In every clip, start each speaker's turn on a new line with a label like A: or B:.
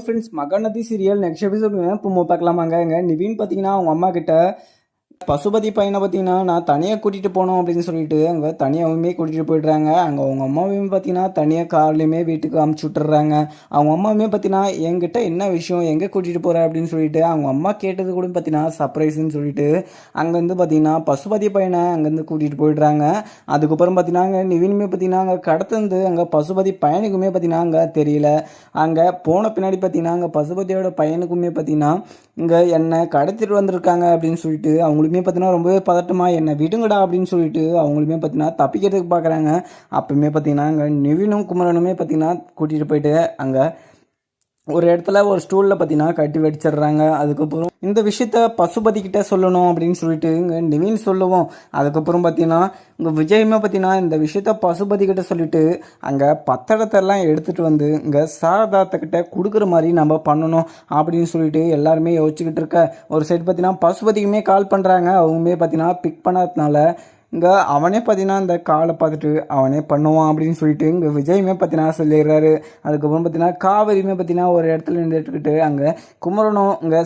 A: Friends Mahanadhi serial next episode இப்போ பார்க்கலாமாங்க. எங்க நிவின் பார்த்தீங்கன்னா அவங்க அம்மா கிட்ட பசுபதி பையனை பார்த்தீங்கன்னா நான் தனியாக கூட்டிகிட்டு போனோம் அப்படின்னு சொல்லிட்டு அங்கே தனியாகவுமே கூட்டிகிட்டு போயிடுறாங்க. அங்கே அவங்க அம்மாவையும் பார்த்தீங்கன்னா தனியாக கார்லேயுமே வீட்டுக்கு அமுச்சு விட்டுறாங்க. அவங்க அம்மாவுமே பார்த்தீங்கன்னா என்கிட்ட என்ன விஷயம்? எங்கே கூட்டிகிட்டு போகிற அப்படின்னு சொல்லிட்டு அவங்க அம்மா கேட்டது கூட பார்த்தீங்கன்னா சர்ப்ரைஸ்ன்னு சொல்லிட்டு அங்கேருந்து பார்த்தீங்கன்னா பசுபதி பையனை அங்கேருந்து கூட்டிகிட்டு போயிடுறாங்க. அதுக்கப்புறம் பார்த்தீங்கன்னா அங்கே நிவினுமே பார்த்தீங்கன்னா அங்கே கடத்துந்து அங்கே பசுபதி பையனுக்குமே பார்த்தீங்கன்னா அங்கே தெரியல. அங்கே போன பின்னாடி பார்த்தீங்கன்னா அங்கே பசுபதியோட பையனுக்குமே பார்த்தீங்கன்னா இங்கே என்னை கடத்திட்டு வந்திருக்காங்க அப்படின்னு சொல்லிட்டு அவங்களுமே பார்த்தீங்கன்னா ரொம்பவே பதட்டமாக என்னை விடுங்கடா அப்படின்னு சொல்லிட்டு அவங்களுமே பார்த்தீங்கன்னா தப்பிக்கிறதுக்கு பார்க்குறாங்க அப்பவுமே பார்த்தீங்கன்னா அங்கே நிவினும் குமரனுமே பார்த்தீங்கன்னா கூட்டிகிட்டு போயிட்டு அங்கே ஒரு இடத்துல ஒரு ஸ்டூலில் பார்த்தீங்கன்னா கட்டி வடிச்சிடுறாங்க. அதுக்கப்புறம் இந்த விஷயத்த பசுபதிக்கிட்ட சொல்லணும் அப்படின்னு சொல்லிட்டு இங்கே நிவின் சொல்லுவோம். அதுக்கப்புறம் பார்த்தீங்கன்னா இங்கே விஜயமே பார்த்தீங்கன்னா இந்த விஷயத்த பசுபதிக்கிட்ட சொல்லிவிட்டு சொல்லிட்டு அங்கே பத்திரத்தெல்லாம் எடுத்துகிட்டு வந்து இங்கே சாரதாத்தக்கிட்ட கொடுக்குற மாதிரி நம்ம பண்ணணும் அப்படின்னு சொல்லிட்டு எல்லாருமே யோசிச்சுக்கிட்டு இருக்க. ஒரு சைடு பார்த்தீங்கன்னா பசுபதிக்குமே கால் பண்ணுறாங்க அவங்களுமே பார்த்தீங்கன்னா பிக் பண்ணாததுனால இங்கே அவனே பார்த்தீங்கன்னா இந்த காலை பார்த்துட்டு அவனே பண்ணுவான் அப்படின்னு சொல்லிட்டு இங்கே விஜயுமே பார்த்தீங்கன்னா சொல்லிடுறாரு. அதுக்கப்புறம் பார்த்தீங்கன்னா காவேரியுமே பார்த்தீங்கன்னா ஒரு இடத்துல நின்றுட்டுக்கிட்டு அங்கே குமரனும் இங்கே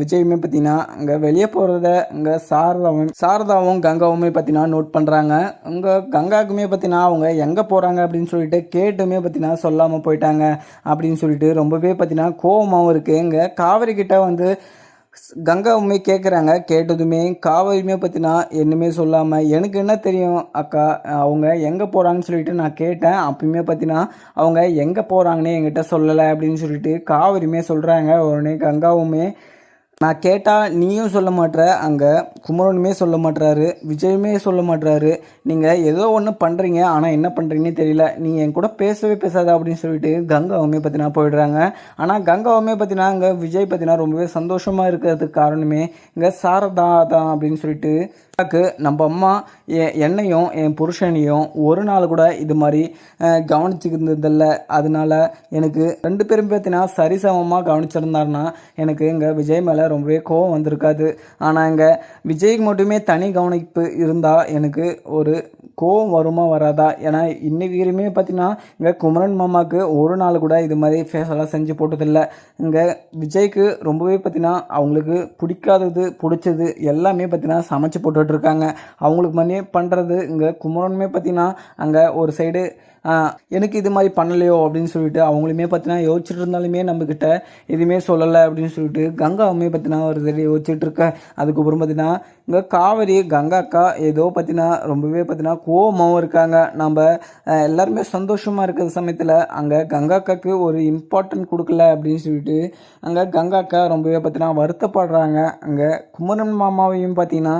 A: விஜயுமே பார்த்தீங்கன்னா அங்கே வெளியே போகிறத இங்கே சாரதாவும் சாரதாவும் கங்காவுமே பார்த்தீங்கன்னா நோட் பண்ணுறாங்க இங்கே கங்காவுக்குமே பார்த்தீங்கன்னா அவங்க எங்கே போகிறாங்க அப்படின்னு சொல்லிட்டு கேட்டுமே பார்த்தீங்கன்னா சொல்லாமல் போயிட்டாங்க அப்படின்னு சொல்லிட்டு ரொம்பவே பார்த்தீங்கன்னா கோவமாகவும் இருக்குது இங்கே காவேரி கிட்ட வந்து கங்காவுமே கேட்குறாங்க கேட்டதுமே காவேரியுமே பற்றினா என்னமே சொல்லாமல் எனக்கு என்ன தெரியும் அக்கா அவங்க எங்கே போகிறாங்கன்னு சொல்லிட்டு நான் கேட்டேன். அப்பயுமே பார்த்தினா அவங்க எங்கே போகிறாங்கன்னு என்கிட்ட சொல்லலை அப்படின்னு சொல்லிட்டு காவேரியுமே சொல்கிறாங்க உடனே கங்காவுமே நான் கேட்டால் நீயும் சொல்ல மாட்ற அங்கே குமரனுமே சொல்ல மாட்டுறாரு விஜயுமே சொல்ல மாட்டுறாரு நீங்கள் ஏதோ ஒன்று பண்ணுறீங்க ஆனால் என்ன பண்ணுறீங்கன்னு தெரியல. நீங்கள் என் கூட பேசவே பேசாத அப்படின்னு சொல்லிட்டு கங்காவுமே பார்த்தீங்கன்னா போயிடுறாங்க. ஆனால் கங்காவுமே பார்த்தீங்கன்னா அங்கே விஜய் பற்றினா ரொம்பவே சந்தோஷமாக இருக்கிறதுக்கு காரணமே இங்கே சாரதா தான் அப்படின்னு சொல்லிட்டு அக்காக்கு நம்ம அம்மா என் என்னையும் என் புருஷனையும் ஒரு நாள் கூட இது மாதிரி கவனிச்சுக்கிறதில்ல அதனால எனக்கு ரெண்டு பேரும் பார்த்தீங்கன்னா சரிசமமாக கவனிச்சிருந்தாருன்னா எனக்கு இங்கே விஜய் மேலே ரொம்பவே கோவம் வந்திருக்காது. ஆனால் இங்கே விஜய்க்கு மட்டுமே தனி கவனிப்பு இருந்தால் எனக்கு ஒரு கோவம் வருமா வராதா? ஏன்னா இன்னைக்கு வரையுமே பார்த்தீங்கன்னா இங்கே குமரன் மாமாவுக்கு ஒரு நாள் கூட இது மாதிரி ஃபேஸெல்லாம் செஞ்சு போட்டதில்லை. இங்கே விஜய்க்கு ரொம்பவே பார்த்தீங்கன்னா அவங்களுக்கு பிடிக்காதது பிடிச்சது எல்லாமே பார்த்தீங்கன்னா சமைச்சு போட்டுட்ருக்காங்க அவங்களுக்கு மணி பண்ணுறது இங்கே குமரனுமே பார்த்தீங்கன்னா அங்கே ஒரு சைடு எனக்கு இது மாதிரி பண்ணலையோ அப்படின்னு சொல்லிட்டு அவங்களுமே பார்த்தீங்கன்னா யோசிச்சுட்டு இருந்தாலுமே நம்மக்கிட்ட எதுவுமே சொல்லலை அப்படின்னு சொல்லிட்டு கங்காவுமே பார்த்தீங்கன்னா ஒரு சரி யோசிச்சுட்டு இருக்க அதுக்கப்புறம் பார்த்தீங்கன்னா இங்கே காவேரி கங்கா அக்கா ஏதோ பார்த்தீங்கன்னா ரொம்பவே பார்த்தீங்கன்னா கோவமாகவும் இருக்காங்க. நம்ம எல்லாருமே சந்தோஷமாக இருக்கிற சமயத்தில் அங்கே கங்கா அக்காவுக்கு ஒரு இம்பார்ட்டன்ட் கொடுக்கல அப்படின்னு சொல்லிட்டு அங்கே கங்கா அக்கா ரொம்பவே பார்த்தீங்கன்னா வருத்தப்படுறாங்க. அங்கே குமரன் மாமாவையும் பார்த்தீங்கன்னா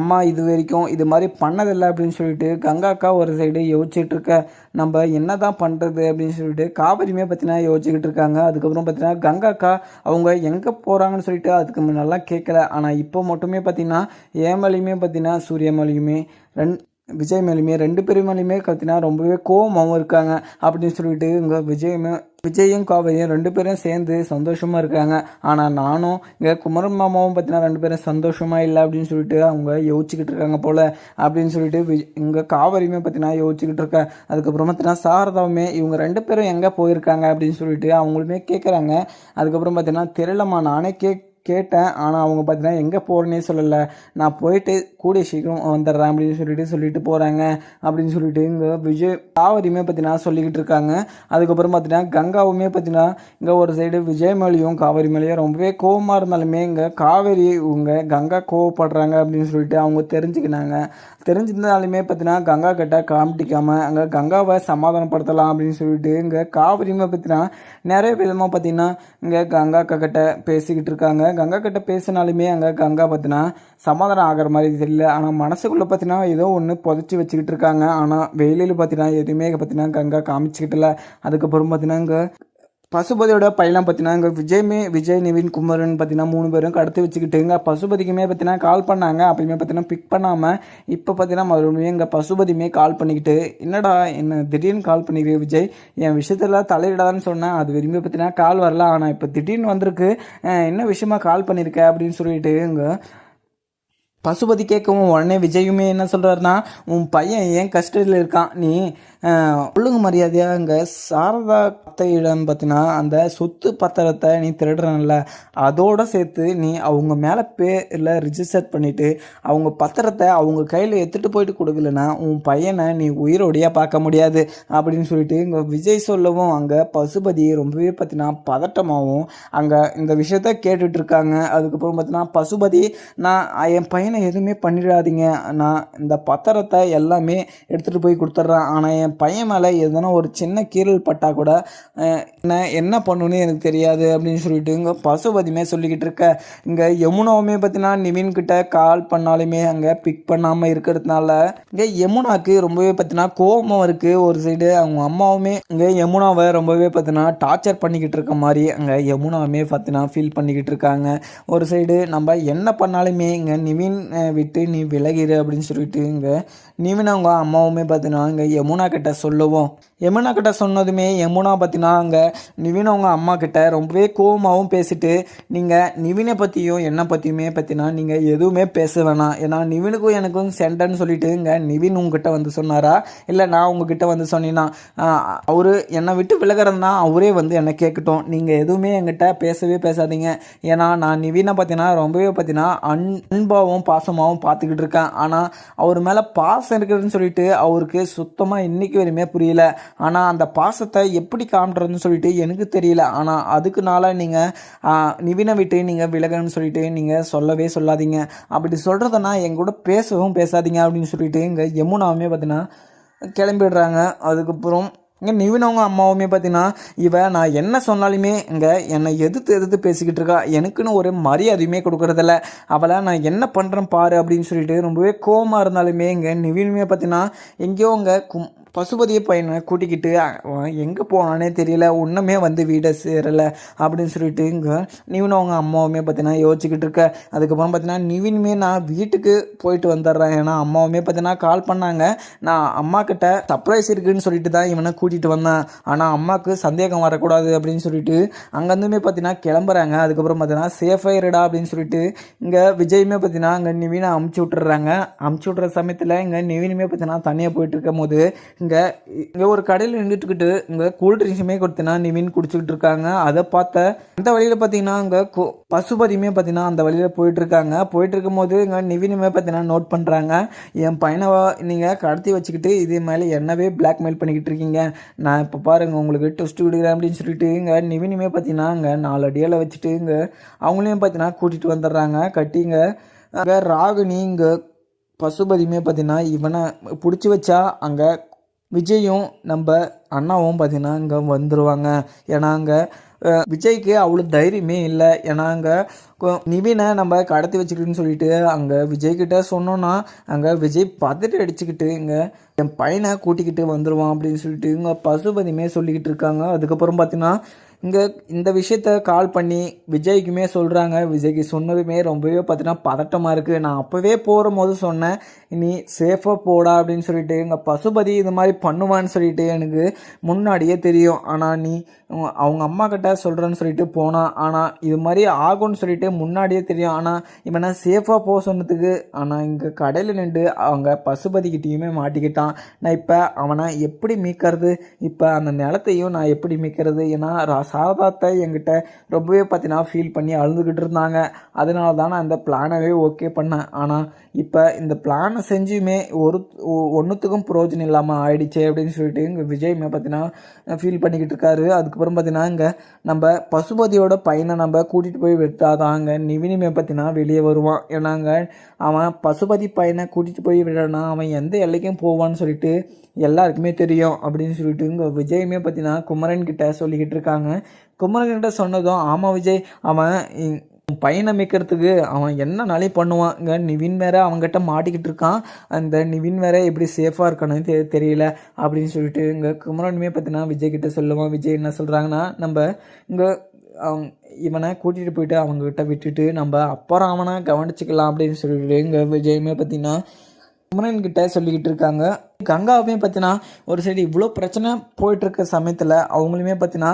A: அம்மா இது வரைக்கும் இது மாதிரி பண்ணதில்லை அப்படின்னு சொல்லிட்டு கங்காக்கா ஒரு சைடு யோசிச்சுட்டு இருக்க. நம்ம என்ன தான் பண்ணுறது அப்படின்னு சொல்லிட்டு காவிரியுமே பார்த்தீங்கன்னா யோசிச்சுக்கிட்டு இருக்காங்க. அதுக்கப்புறம் பார்த்தீங்கன்னா கங்காக்கா அவங்க எங்கே போகிறாங்கன்னு சொல்லிட்டு அதுக்கு முன்னெல்லாம் கேட்கல ஆனால் இப்போ மட்டுமே பார்த்தீங்கன்னா ஏமலையுமே பார்த்தீங்கன்னா சூரியமலையுமே ரெண் விஜய் மேலுமே ரெண்டு பேரும் மேலேயுமே பார்த்தீங்கன்னா ரொம்பவே கோபமாகவும் இருக்காங்க. அப்படின்னு சொல்லிட்டு இங்கே விஜயுமே விஜயும் காவிரியும் ரெண்டு பேரும் சேர்ந்து சந்தோஷமாக இருக்காங்க. ஆனால் நானும் இங்கே குமரன் மாமாவும் பார்த்தீங்கன்னா ரெண்டு பேரும் சந்தோஷமாக இல்லை அப்படின்னு சொல்லிட்டு அவங்க யோசிச்சுக்கிட்டு இருக்காங்க போல் அப்படின்னு சொல்லிட்டு வி இங்கே காவிரியுமே பார்த்தீங்கன்னா யோசிச்சுக்கிட்டு இருக்கேன் அதுக்கப்புறம் பார்த்தீங்கன்னா சாரதாவுமே இவங்க ரெண்டு பேரும் எங்கே போயிருக்காங்க அப்படின்னு சொல்லிட்டு அவங்களுமே கேட்குறாங்க அதுக்கப்புறம் பார்த்தீங்கன்னா தெரியலம்மா நானே கேக் கேட்டேன். ஆனால் அவங்க பார்த்தீங்கன்னா எங்கே போகிறேன்னே சொல்லலை. நான் போயிட்டு கூடிய சீக்கிரம் வந்துடுறேன் அப்படின்னு சொல்லிட்டு சொல்லிட்டு போகிறாங்க அப்படின்னு சொல்லிட்டு இங்கே விஜய் காவரியுமே பார்த்தீங்கன்னா சொல்லிக்கிட்டு இருக்காங்க. அதுக்கப்புறம் பார்த்தீங்கன்னா கங்காவுமே பார்த்தீங்கன்னா இங்கே ஒரு சைடு விஜய் மேலேயும் காவேரி மேலேயும் ரொம்பவே கோவமாக இருந்தாலுமே இங்கே காவேரி இவங்க கங்கா கோவப்படுறாங்க அப்படின்னு சொல்லிட்டு அவங்க தெரிஞ்சுக்கினாங்க. தெரிஞ்சிருந்தாலுமே பார்த்தீங்கன்னா கங்கா கிட்ட காமிட்டிக்காமல் அங்கே கங்காவை சமாதானப்படுத்தலாம் அப்படின்னு சொல்லிட்டு இங்கே காவிரியுமே பார்த்தீங்கன்னா நிறைய விதமாக பார்த்தீங்கன்னா இங்கே கங்கா அக்கா கிட்ட பேசிக்கிட்டு இருக்காங்க. கங்கா கிட்ட பேசினாலுமே அங்கே கங்கா பார்த்தீங்கன்னா சமாதானம் ஆகிற மாதிரி தெரியல. ஆனால் மனசுக்குள்ளே பார்த்தீங்கன்னா ஏதோ ஒன்று புதைச்சி வச்சுக்கிட்டு இருக்காங்க. ஆனால் வெயிலில் பார்த்தீங்கன்னா எதுவுமே பார்த்தீங்கன்னா கங்கா காமிச்சிக்கிட்டல. அதுக்கப்புறம் பார்த்தீங்கன்னா இங்கே பசுபதியோட பையெல்லாம் பார்த்தீங்கன்னா இங்கே விஜய்மே விஜய் நிவின் குமரன் பார்த்தீங்கன்னா மூணு பேரும் கடத்தி வச்சுக்கிட்டுங்க பசுபதிக்குமே பார்த்தீங்கன்னா கால் பண்ணாங்க. அப்பயுமே பார்த்தீங்கன்னா பிக் பண்ணாமல் இப்போ பார்த்தீங்கன்னா மறுபடியும் இங்கே பசுபதியுமே கால் பண்ணிக்கிட்டு என்னடா என்ன திடீர்னு கால் பண்ணிக்கிறேன் விஜய்? என் விஷயத்தில் தலையிடாதான்னு சொன்னேன். அது விரும்பி பார்த்தீங்கன்னா கால் வரல. ஆனால் இப்போ திடீர்னு வந்திருக்கு. என்ன விஷயமா கால் பண்ணியிருக்க அப்படின்னு சொல்லிட்டு இங்கே பசுபதி கேட்கவும் உடனே விஜயுமே என்ன சொல்கிறாருன்னா உன் பையன் ஏன் கஸ்டடியில் இருக்கான்? நீ ஒழுங்கு மரியாதையாக இங்கே சாரதா அத்தையிடம் பார்த்தீங்கன்னா அந்த சொத்து பத்திரத்தை நீ திருடுறன்ல அதோட சேர்த்து நீ அவங்க மேலே பேரில் ரிஜிஸ்டர் பண்ணிவிட்டு அவங்க பத்திரத்தை அவங்க கையில் எடுத்துகிட்டு போயிட்டு கொடுக்கலன்னா உன் பையனை நீ உயிரோடையாக பார்க்க முடியாது அப்படின்னு சொல்லிட்டு இங்கே விஜய் சொல்லவும் அங்கே பசுபதி ரொம்பவே பார்த்தீங்கன்னா பதட்டமாகவும் அங்கே இந்த விஷயத்த கேட்டுட்ருக்காங்க அதுக்கப்புறம் பார்த்தீங்கன்னா பசுபதி நான் என் பையனை எதுவுமே பண்ணிடாதீங்க. நான் இந்த பத்திரத்தை எல்லாமே எடுத்துகிட்டு போய் கொடுத்துட்றேன். ஆனால் என் பையன் மேலே எதனா ஒரு சின்ன கீறல் பட்டால் கூட என்ன நான் என்ன பண்ணுன்னு எனக்கு தெரியாது அப்படின்னு சொல்லிட்டு இங்கே பசுபதியுமே சொல்லிக்கிட்டு இருக்க. இங்கே யமுனாவுமே பார்த்தீங்கன்னா நிவின் கிட்ட கால் பண்ணாலுமே அங்கே பிக் பண்ணாமல் இருக்கிறதுனால இங்கே யமுனாவுக்கு ரொம்பவே பார்த்தீங்கன்னா கோபம் இருக்குது ஒரு சைடு அவங்க அம்மாவுமே இங்கே யமுனாவை ரொம்பவே பார்த்தீங்கன்னா டார்ச்சர் பண்ணிக்கிட்டு இருக்க மாதிரி அங்கே யமுனாவுமே பார்த்தீங்கன்னா ஃபீல் பண்ணிக்கிட்டு இருக்காங்க. ஒரு சைடு நம்ம என்ன பண்ணாலுமே இங்கே நிவின் விட்டு நீ விலகிரு அப்படின்னு சொல்லிட்டு இங்கே நிவின் அவங்க அம்மாவுமே பார்த்தீங்கன்னா இங்கே யமுனா கிட்ட கிட்ட சொல்லுவோம். யமுனா கிட்ட சொன்னதுமே யமுனா பார்த்தீங்கன்னா அங்கே நிவின் அவங்க அம்மா கிட்ட ரொம்பவே கோவமாகவும் பேசிட்டு நீங்கள் நிவினை பற்றியும் என்னை பற்றியுமே பார்த்தீங்கன்னா நீங்கள் எதுவுமே பேச வேணாம். ஏன்னா நிவினுக்கும் எனக்கும் சென்டன்னு சொல்லிட்டு இங்கே நிவின் உங்ககிட்ட வந்து சொன்னாரா? இல்லை நான் உங்ககிட்ட வந்து சொன்னீங்கன்னா அவர் என்னை விட்டு விலகிறதுனா அவரே வந்து என்னை கேட்கட்டும். நீங்கள் எதுவுமே என்கிட்ட பேசவே பேசாதீங்க. ஏன்னா நான் நிவினை பார்த்தீங்கன்னா ரொம்பவே பார்த்தீங்கன்னா அன் அன்பாகவும் பாசமாகவும் பார்த்துக்கிட்டு இருக்கேன். ஆனால் அவர் மேலே பாசம் இருக்குதுன்னு சொல்லிட்டு அவருக்கு சுத்தமாக இன்றைக்கி வரையுமே புரியல. ஆனால் அந்த பாசத்தை எப்படி காமிட்டுறதுன்னு சொல்லிட்டு எனக்கு தெரியல. ஆனால் அதுக்குனால நீங்கள் நிவினை விட்டு நீங்கள் விலகணும்னு சொல்லிட்டு நீங்கள் சொல்லவே சொல்லாதீங்க. அப்படி சொல்கிறதுனா என் கூட பேசவும் பேசாதீங்க அப்படின்னு சொல்லிட்டு இங்கே யமுனாவுமே பார்த்தீங்கன்னா கிளம்பிடுறாங்க. அதுக்கப்புறம் இங்கே நிவினவங்க அம்மாவுமே பார்த்தீங்கன்னா இவ நான் என்ன சொன்னாலுமே இங்கே என்னை எதிர்த்து எதிர்த்து பேசிக்கிட்டு இருக்கா. எனக்குன்னு ஒரு மரியாதையுமே கொடுக்குறதில்ல. அவளை நான் என்ன பண்ணுறேன் பாரு அப்படின்னு சொல்லிட்டு ரொம்பவே கோவமாக இருந்தாலுமே இங்கே நிவினுமே பார்த்தீங்கன்னா எங்கேயோ இங்கே கும் பசுபதியை பையனை கூட்டிக்கிட்டு எங்கே போனானே தெரியல ஒன்றுமே வந்து வீடை சேரலை அப்படின்னு சொல்லிட்டு இங்கே நிவின் அவங்க அம்மாவுமே பார்த்தீங்கன்னா யோசிச்சுக்கிட்டு இருக்க. அதுக்கப்புறம் பார்த்தீங்கன்னா நிவினுமே நான் வீட்டுக்கு போயிட்டு வந்துடுறேன். ஏன்னா அம்மாவுமே பார்த்தீங்கன்னா கால் பண்ணாங்க. நான் அம்மா கிட்ட சர்ப்ரைஸ் இருக்குன்னு சொல்லிட்டு தான் இவனை கூட்டிகிட்டு வந்தேன். ஆனால் அம்மாவுக்கு சந்தேகம் வரக்கூடாது அப்படின்னு சொல்லிட்டு அங்கேருந்துமே பார்த்தீங்கன்னா கிளம்புறாங்க. அதுக்கப்புறம் பார்த்தீங்கன்னா சேஃபாக இருடா அப்படின்னு சொல்லிட்டு இங்கே விஜயுமே பார்த்தீங்கன்னா அங்கே நிவினை அமுச்சு விட்டுறாங்க அமுச்சு விட்ற சமயத்தில் இங்கே நிவினுமே பார்த்தீங்கன்னா தனியாக போயிட்டு இருக்கும் போது இங்கே இங்கே ஒரு கடையில் நின்றுட்டுக்கிட்டு இங்கே கூல் கொடுத்தினா கொடுத்தீங்கன்னா நிவின் குடிச்சிக்கிட்டு இருக்காங்க. அதை பார்த்த அந்த வழியில் பார்த்தீங்கன்னா இங்கே பசுபதியுமே பார்த்தீங்கன்னா அந்த வழியில் போயிட்டுருக்காங்க. போயிட்டு இருக்கும்போது இங்கே நிவினுமே பார்த்தீங்கன்னா நோட் பண்ணுறாங்க என் பையனை நீங்கள் கடத்தி வச்சுக்கிட்டு இதே மேலே என்னவே பிளாக்மெயில் பண்ணிக்கிட்டு இருக்கீங்க. நான் இப்போ பாருங்கள் உங்களுக்கு டெஸ்ட் விடுகிறேன் அப்படின்னு சொல்லிட்டு இங்கே நிவினுமே பார்த்தீங்கன்னா இங்கே நாலு அடியில் வச்சுட்டு இங்கே அவங்களையும் பார்த்தீங்கன்னா கூட்டிகிட்டு வந்துடுறாங்க. கட்டிங்க அங்கே ராகினி இங்கே பசுபதியுமே பார்த்தீங்கன்னா இவனை பிடிச்சி வச்சா அங்கே விஜயும் நம்ம அண்ணாவும் பார்த்தீங்கன்னா இங்கே வந்துடுவாங்க ஏன்னா அங்கே விஜய்க்கு அவ்வளோ தைரியமே இல்லை. ஏன்னா அங்கே நிவினை நம்ம கடத்தி வச்சுக்கிட்டுன்னு சொல்லிட்டு அங்கே விஜய்கிட்ட சொன்னோன்னா அங்கே விஜய் பதட்டு அடிச்சுக்கிட்டு இங்கே என் பையனை கூட்டிக்கிட்டு வந்துடுவான் அப்படின்னு சொல்லிட்டு இங்கே பசுபதியுமே சொல்லிக்கிட்டு இருக்காங்க. அதுக்கப்புறம் பார்த்தீங்கன்னா இங்கே இந்த விஷயத்த கால் பண்ணி விஜய்க்குமே சொல்கிறாங்க விஜய்க்கு சொன்னதுமே ரொம்பவே பார்த்தீங்கன்னா பதட்டமாக இருக்குது நான் அப்போவே போகிற போது சொன்னேன் நீ சேஃபாக போடா அப்படின்னு சொல்லிட்டு எங்கள் பசுபதி இது மாதிரி பண்ணுவான்னு சொல்லிட்டு எனக்கு முன்னாடியே தெரியும். ஆனால் நீ அவங்க அம்மா கிட்ட சொல்கிறேன்னு சொல்லிட்டு போனான் ஆனால் இது மாதிரி ஆகும்னு சொல்லிட்டு முன்னாடியே தெரியும். ஆனால் இவனை சேஃபாக போக சொன்னதுக்கு ஆனால் இங்கே கடையில் நின்று அவங்க பசுபதிக்கிட்டேயுமே மாட்டிக்கிட்டான். நான் இப்போ அவனை எப்படி மீக்கிறது இப்போ அந்த நிலத்தையும் நான் எப்படி மீக்கிறது ஏன்னா ரா- சாரதாத்தை என்கிட்ட ரொம்பவே பார்த்தீங்கன்னா ஃபீல் பண்ணி அழுதுகிட்டு இருந்தாங்க. அதனால தான் நான் இந்த பிளானவே ஓகே பண்ணேன். ஆனால் இப்போ இந்த பிளானை செஞ்சுமே ஒரு ஒன்றுத்துக்கும் பிரயோஜனம் இல்லாமல் ஆயிடுச்சே அப்படின்னு சொல்லிட்டு இங்கே விஜய்மே பார்த்தீங்கன்னா ஃபீல் பண்ணிக்கிட்டு இருக்காரு. அதுக்கப்புறம் பார்த்தீங்கன்னா இங்கே நம்ம பசுபதியோட பையனை நம்ம கூட்டிகிட்டு போய் விட்டாதாங்க நிவினிமே பார்த்தீங்கன்னா வெளியே வருவான். ஏன்னாங்க அவன் பசுபதி பையனை கூட்டிகிட்டு போய் விடனா அவன் எந்த எல்லைக்கும் போவான்னு சொல்லிட்டு எல்லாருக்குமே தெரியும் அப்படின்னு சொல்லிட்டு இங்கே விஜயுமே பார்த்தீங்கன்னா குமரன் கிட்ட சொல்லிக்கிட்டு இருக்காங்க. குமரன் கிட்ட சொன்னதும் ஆமாம் விஜய் அவன் இ- உன் பையனை அவன் என்ன பண்ணுவான் இங்கே நிவின் வேற அவங்ககிட்ட மாட்டிக்கிட்டு இருக்கான். அந்த நிவின் வேற எப்படி சேஃபாக இருக்கானு தெ தெரியல அப்படின்னு சொல்லிட்டு இங்கே குமரனுமே பார்த்தீங்கன்னா விஜய் கிட்ட சொல்லுவான். விஜய் என்ன சொல்கிறாங்கன்னா நம்ம இங்கே அவங்க இவனை கூட்டிகிட்டு போயிட்டு அவங்கக்கிட்ட விட்டுட்டு நம்ம அப்புறம் அவனை கவனிச்சிக்கலாம் அப்படின்னு சொல்லிட்டு இங்கே விஜயமே பார்த்தீங்கன்னா குமரன் கிட்ட சொல்லிக்கிட்டு இருக்காங்க. கங்காவுமே பார்த்தீங்கன்னா ஒரு சைடு இவ்வளோ பிரச்சனை போயிட்டு இருக்க சமயத்தில் அவங்களுமே பார்த்தீங்கன்னா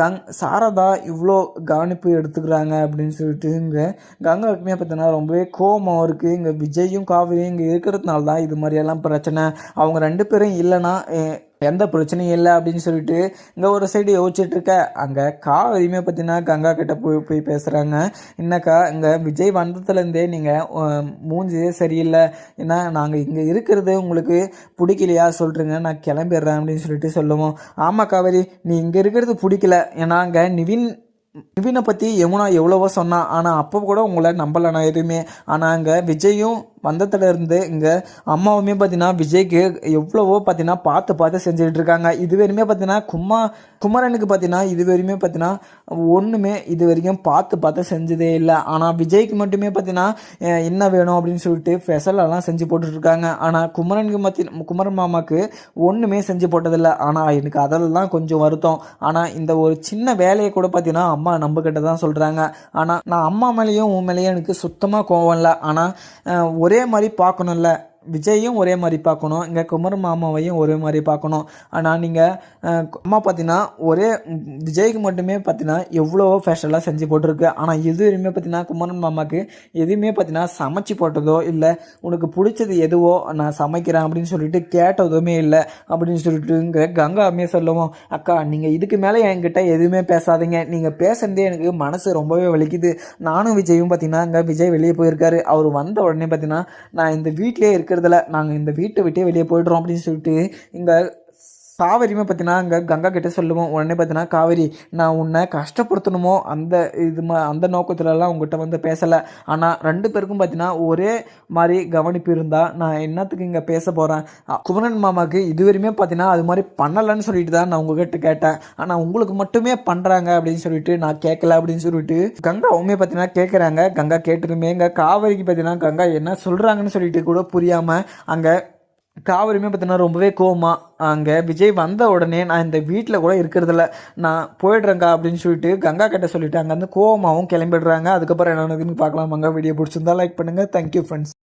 A: கங் சாரதா இவ்வளோ கவனிப்பு எடுத்துக்கிறாங்க அப்படின்னு சொல்லிட்டு இங்கே கங்காவுக்குமே பார்த்தீங்கன்னா ரொம்பவே கோபம் இருக்குது இங்கே விஜயும் காவிரியும் இங்கே இருக்கிறதுனால தான் இது மாதிரியெல்லாம் பிரச்சனை. அவங்க ரெண்டு பேரும் இல்லைன்னா எந்த பிரச்சனையும் இல்லை அப்படின்னு சொல்லிட்டு இங்கே ஒரு சைடு யோசிச்சுட்டு இருக்க. அங்கே காவேரியுமே பார்த்தீங்கன்னா கங்கா கிட்ட போய் போய் பேசுகிறாங்க என்னக்கா இங்கே விஜய் வந்ததுலேருந்தே நீங்கள் மூஞ்சியே சரியில்லை. ஏன்னா நாங்கள் இங்கே இருக்கிறது உங்களுக்கு பிடிக்கலையா சொல்கிறீங்க நான் கிளம்பிடுறேன் அப்படின்னு சொல்லிட்டு சொல்லுவோம். ஆமாம் காவேரி நீ இங்கே இருக்கிறது பிடிக்கல. ஏன்னா அங்கே நிவின் நிவினை பற்றி யமுனா எவ்வளவோ சொன்னான் ஆனால் அப்போ கூட உங்களை நம்பலை நான் எதுவுமே. ஆனால் அங்கே விஜயும் வந்ததுல இருந்து இங்கே அம்மாவுமே பார்த்தீங்கன்னா விஜய்க்கு எவ்வளவோ பார்த்தீங்கன்னா பார்த்து பார்த்து செஞ்சுட்டு இருக்காங்க. இது வரையுமே பார்த்தீங்கன்னா கும்மா குமரனுக்கு பார்த்தீங்கன்னா இது வரையுமே பார்த்தீங்கன்னா ஒன்றுமே இது வரைக்கும் பார்த்து பார்த்து செஞ்சதே இல்லை. ஆனால் விஜய்க்கு மட்டுமே பார்த்தீங்கன்னா என்ன வேணும்? அப்படின்னு சொல்லிட்டு ஃபெசலெல்லாம் செஞ்சு போட்டுட்டு இருக்காங்க. ஆனால் குமரனுக்கு மத்தி குமரன் மாமாக்கு ஒன்றுமே செஞ்சு போட்டதில்லை. ஆனால் எனக்கு அதெல்லாம் கொஞ்சம் வருத்தம். ஆனால் இந்த ஒரு சின்ன வேலையை கூட பார்த்தீங்கன்னா அம்மா நம்பக்கிட்ட தான் சொல்கிறாங்க ஆனால் நான் அம்மா மேலேயும் உன் மேலேயும் எனக்கு சுத்தமாக கோவம் இல்லை. ஆனால் ஒரே ஒரே மாதிரி பார்க்கணும்ல? விஜயும் ஒரே மாதிரி பார்க்கணும். இங்கே குமரன் மாமாவையும் ஒரே மாதிரி பார்க்கணும். ஆனால் நீங்கள் அம்மா பார்த்தீங்கன்னா ஒரே விஜய்க்கு மட்டுமே பார்த்தீங்கன்னா எவ்வளோ ஃபேஷனெலாம் செஞ்சு போட்டிருக்கு. ஆனால் எதுவுமே பார்த்தீங்கன்னா குமரன் மாமாவுக்கு எதுவுமே பார்த்தீங்கன்னா சமைச்சு போட்டதோ இல்லை உனக்கு பிடிச்சது எதுவோ நான் சமைக்கிறேன் அப்படின்னு சொல்லிட்டு கேட்டதுமே இல்லை அப்படின்னு சொல்லிட்டு இங்கே கங்காமே சொல்லுவோம். அக்கா நீங்கள் இதுக்கு மேலே என்கிட்ட எதுவுமே பேசாதீங்க. நீங்கள் பேசுனதே எனக்கு மனசு ரொம்பவே வலிக்குது. நானும் விஜயும் பார்த்தீங்கன்னா இங்கே விஜய் வெளியே போயிருக்காரு. அவர் வந்த உடனே பார்த்தீங்கன்னா நான் இந்த வீட்டிலே இருக்கிறதுல நாங்கள் இந்த வீட்டை விட்டே வெளியே போய்ட்றோம் அப்படின்னு சொல்லிட்டு இங்கே காவேரியுமே பார்த்தீங்கன்னா அங்கே கங்கா கிட்டே சொல்லுவோம். உடனே பார்த்தீங்கன்னா காவேரி நான் உன்னை கஷ்டப்படுத்தணுமோ? அந்த இது மா அந்த நோக்கத்துலலாம் உங்ககிட்ட வந்து பேசலை. ஆனால் ரெண்டு பேருக்கும் பார்த்தீங்கன்னா ஒரே மாதிரி கவனிப்பு இருந்தால் நான் என்னத்துக்கு இங்கே பேச போகிறேன் குமரன் மாமாவுக்கு இதுவரையுமே பார்த்தீங்கன்னா அது மாதிரி பண்ணலைன்னு சொல்லிட்டு தான் நான் உங்ககிட்ட கேட்டேன். ஆனால் உங்களுக்கு மட்டுமே பண்ணுறாங்க அப்படின்னு சொல்லிட்டு நான் கேட்கல அப்படின்னு சொல்லிட்டு கங்காவுமே பார்த்தீங்கன்னா கேட்குறாங்க கங்கா கேட்டுருமே இங்கே காவேரிக்கு பார்த்தீங்கன்னா கங்கா என்ன சொல்கிறாங்கன்னு சொல்லிட்டு கூட புரியாமல் அங்கே காவிரியுமே பார்த்தீங்கன்னா ரொம்பவே கோவமாக அங்கே விஜய் வந்த உடனே நான் இந்த வீட்டில் கூட இருக்கிறதில்ல. நான் போயிடுறேங்க்கா அப்படின்னு சொல்லிட்டு கங்கா கிட்ட சொல்லிவிட்டு அங்கேருந்து கோவமாகவும் கிளம்பிடுறாங்க. அதுக்கப்புறம் என்ன நடக்குதுன்னு பார்க்கலாமாங்க. வீடியோ பிடிச்சிருந்தா லைக் பண்ணுங்கள் தேங்க்யூ ஃப்ரெண்ட்ஸ்